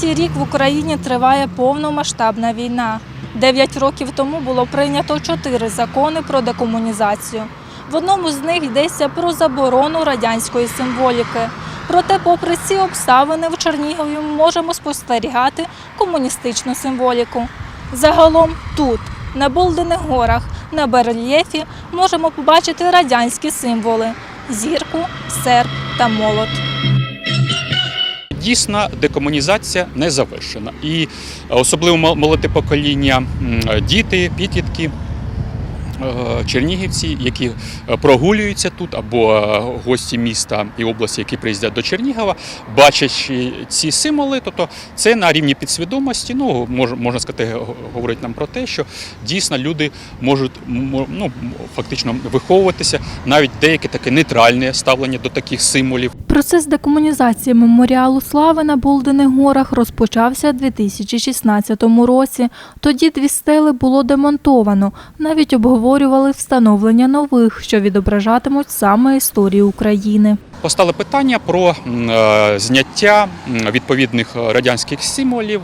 Третій рік в Україні триває повномасштабна війна. Дев'ять років тому було прийнято чотири закони про декомунізацію. В одному з них йдеться про заборону радянської символіки. Проте, попри ці обставини, в Чернігові ми можемо спостерігати комуністичну символіку. Загалом тут, на Болдених горах, на барельєфі, можемо побачити радянські символи зірку, серп та молот. Дійсно, декомунізація не завершена. І особливо мол- молоде покоління, діти, підлітки, е, чернігівці, які е, прогулюються тут, або е, гості міста і області, які приїздять до Чернігова, бачачи ці символи, тобто це на рівні підсвідомості, ну мож- можна сказати, говорить нам про те, що дійсно люди можуть ну, фактично виховуватися навіть деяке таке нейтральне ставлення до таких символів. Процес декомунізації меморіалу слави на Болдених горах розпочався у 2016 році. Тоді дві стели було демонтовано. Навіть обговорювали встановлення нових, що відображатимуть саме історію України. Постало питання про е, зняття відповідних е, радянських символів,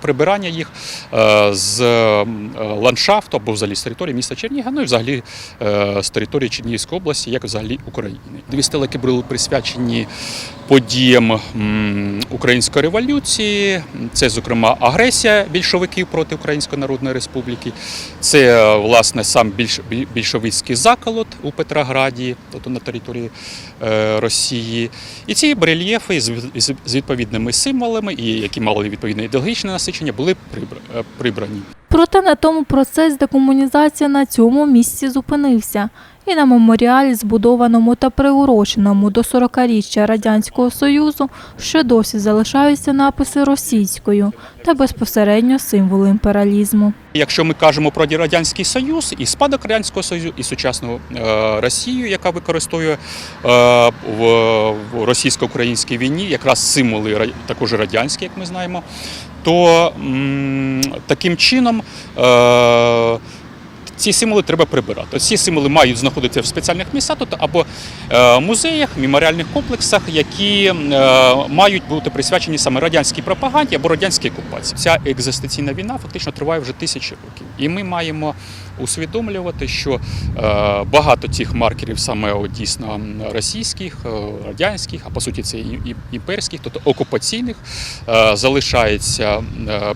прибирання їх е, з е, ландшафту або взагалі з території міста Черніга, ну і взагалі е, з території Чернігівської області, як взагалі України. Дві стелики були присвячені подіям української революції. Це, зокрема, агресія більшовиків проти Української Народної Республіки. Це е, власне сам більш більшовицький заколот у Петрограді, тобто на території е, Росії. І ці барельєфи з, з, відповідними символами, і які мали відповідне ідеологічне насичення, були е, прибрані. Проте на тому процес декомунізації на цьому місці зупинився. І на меморіалі, збудованому та приуроченому до 40-річчя Радянського Союзу, ще досі залишаються написи російською та безпосередньо символи імперіалізму. Якщо ми кажемо про Радянський Союз і спадок Радянського Союзу, і сучасну е, Росію, яка використовує е, в, російсько-українській війні якраз символи також радянські, як ми знаємо, то таким чином. Ці символи треба прибирати. Ці символи мають знаходитися в спеціальних місцях тут або е, музеях, меморіальних комплексах, які е, мають бути присвячені саме радянській пропаганді або радянській окупації. Ця екзистенційна війна фактично триває вже тисячі років, і ми маємо усвідомлювати, що е, багато цих маркерів саме дійсно російських, радянських, а по суті це і, імперських, тобто окупаційних, залишається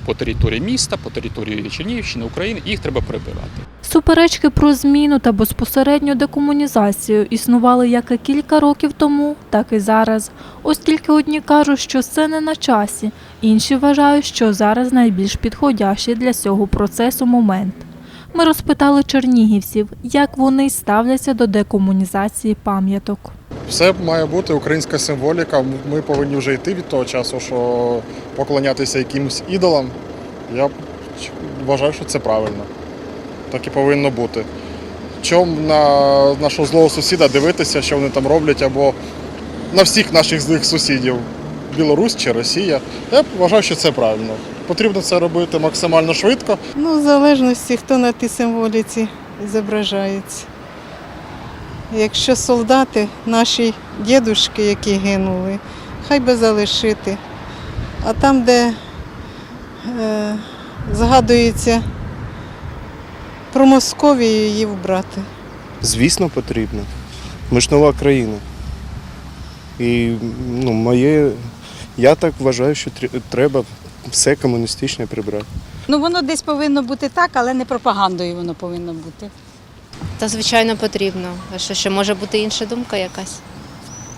по території міста, по території Чернігівщини, України, їх треба прибирати. Суперечки про зміну та безпосередню декомунізацію існували як і кілька років тому, так і зараз. Оскільки одні кажуть, що це не на часі, інші вважають, що зараз найбільш підходящий для цього процесу момент. Ми розпитали чернігівців, як вони ставляться до декомунізації пам'яток. Все має бути українська символіка. Ми повинні вже йти від того часу, що поклонятися якимось ідолам. Я вважаю, що це правильно. Так і повинно бути. Чом на нашого злого сусіда дивитися, що вони там роблять, або на всіх наших злих сусідів, Білорусь чи Росія. Я вважаю, що це правильно. Потрібно це робити максимально швидко. Ну, в залежності, хто на тій символіці зображається. Якщо солдати, наші дідушки, які гинули, хай би залишити. А там, де е, згадується про Московію, її вбрати. Звісно, потрібно. Ми ж нова країна. І ну, моє, я так вважаю, що треба все комуністичне прибрати. Ну воно десь повинно бути так, але не пропагандою воно повинно бути. Та звичайно потрібно. А що ще може бути інша думка якась?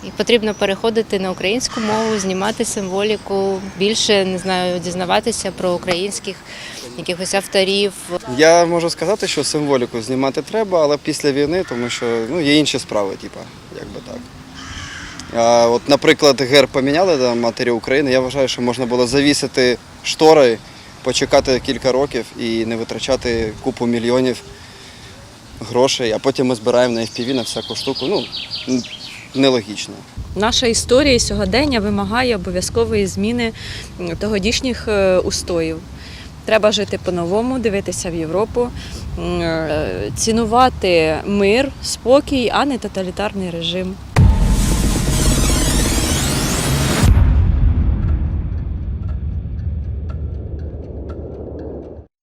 І потрібно переходити на українську мову, знімати символіку, більше не знаю, дізнаватися про українських якихось авторів. Я можу сказати, що символіку знімати треба, але після війни, тому що ну, є інші справи, типу, як би так. А, от, наприклад, герб поміняли до матері України. Я вважаю, що можна було завісити штори, почекати кілька років і не витрачати купу мільйонів грошей, а потім ми збираємо на FPV на всяку штуку. Ну, нелогічно. Наша історія сьогодення вимагає обов'язкової зміни тогодішніх е, устоїв. Треба жити по-новому, дивитися в Європу, е, цінувати мир, спокій, а не тоталітарний режим.